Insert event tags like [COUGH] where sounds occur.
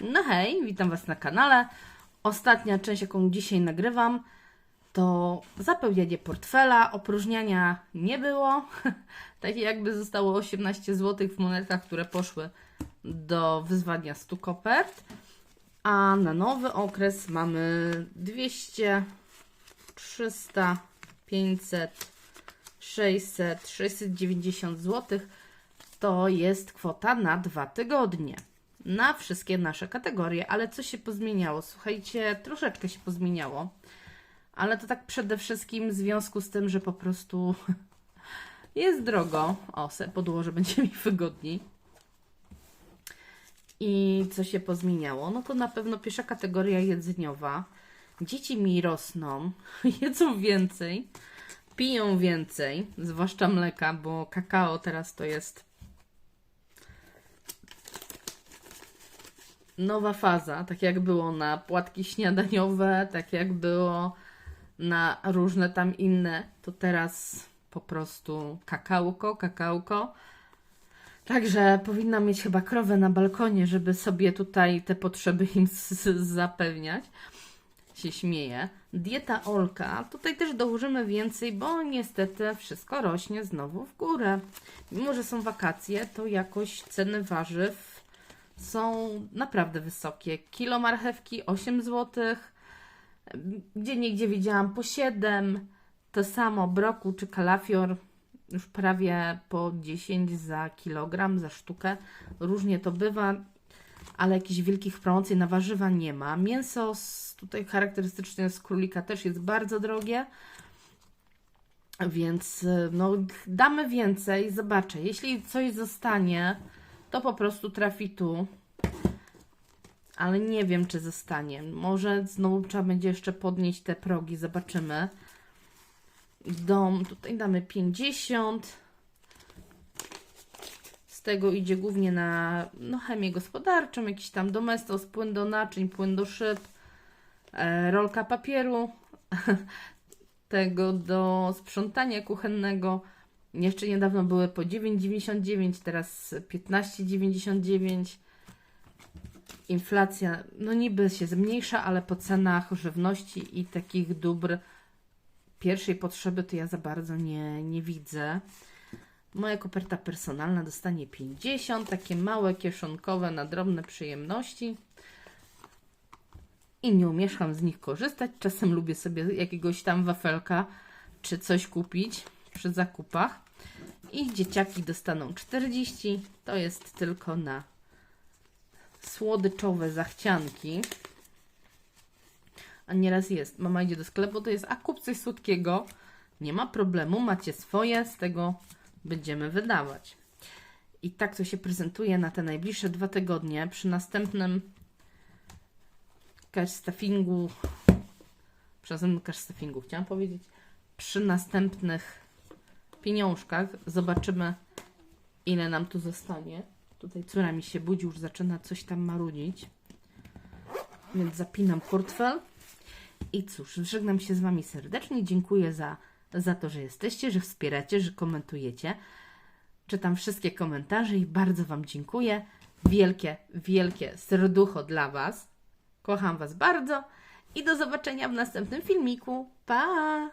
No hej, witam Was na kanale. Ostatnia część, jaką dzisiaj nagrywam, to zapełnianie portfela. Opróżniania nie było. [LAUGHS] Takie jakby zostało 18 zł w monetach, które poszły do wyzwania 100 kopert. A na nowy okres mamy 200, 300, 500, 600, 690 zł. To jest kwota na dwa tygodnie. Na wszystkie nasze kategorie, ale co się pozmieniało? Słuchajcie, troszeczkę się pozmieniało, ale to tak przede wszystkim w związku z tym, że po prostu [LAUGHS] jest drogo. O, se podłożę, [LAUGHS] będzie mi wygodniej. I co się pozmieniało? No to na pewno pierwsza kategoria jedzeniowa. Dzieci mi rosną, [LAUGHS] jedzą więcej, piją więcej, zwłaszcza mleka, bo kakao teraz to jest nowa faza, tak jak było na płatki śniadaniowe, tak jak było na różne tam inne, to teraz po prostu kakałko, kakałko. Także powinna mieć chyba krowę na balkonie, żeby sobie tutaj te potrzeby im zapewniać. Się śmieje. Dieta Olka. Tutaj też dołożymy więcej, bo niestety wszystko rośnie znowu w górę. Mimo, że są wakacje, to jakoś ceny warzyw są naprawdę wysokie. Kilo marchewki 8 zł. Gdzie niegdzie widziałam po 7. To samo broku czy kalafior już prawie po 10 za kilogram, za sztukę. Różnie to bywa, ale jakichś wielkich promocji na warzywa nie ma. Mięso z, tutaj charakterystycznie z królika też jest bardzo drogie. Więc no, damy więcej, zobaczę. Jeśli coś zostanie, to po prostu trafi tu. Ale nie wiem, czy zostanie. Może znowu trzeba będzie jeszcze podnieść te progi, zobaczymy. Dom, tutaj damy 50. Z tego idzie głównie na no, chemię gospodarczą, jakiś tam domestos, płyn do naczyń, płyn do szyb, e, rolka papieru, [LAUGHS] tego do sprzątania kuchennego. Jeszcze niedawno były po 9,99, teraz 15,99. Inflacja, no niby się zmniejsza, ale po cenach żywności i takich dóbr pierwszej potrzeby to ja za bardzo nie, nie widzę. Moja koperta personalna dostanie 50, takie małe kieszonkowe na drobne przyjemności. I nie umieszkam z nich korzystać. Czasem lubię sobie jakiegoś tam wafelka czy coś kupić przy zakupach. I dzieciaki dostaną 40. To jest tylko na słodyczowe zachcianki. A nieraz jest. Mama idzie do sklepu, to jest, a kup coś słodkiego. Nie ma problemu, macie swoje, z tego będziemy wydawać. I tak to się prezentuje na te najbliższe dwa tygodnie. Przy następnym cash stuffingu, przy następnym cash stuffingu chciałam powiedzieć, przy następnych pieniążkach zobaczymy, ile nam tu zostanie. Tutaj córa mi się budzi, już zaczyna coś tam marudzić. Więc zapinam portfel. I cóż, żegnam się z Wami serdecznie. Dziękuję za, za to, że jesteście, że wspieracie, że komentujecie. Czytam wszystkie komentarze i bardzo Wam dziękuję. Wielkie, wielkie serducho dla Was. Kocham Was bardzo i do zobaczenia w następnym filmiku. Pa!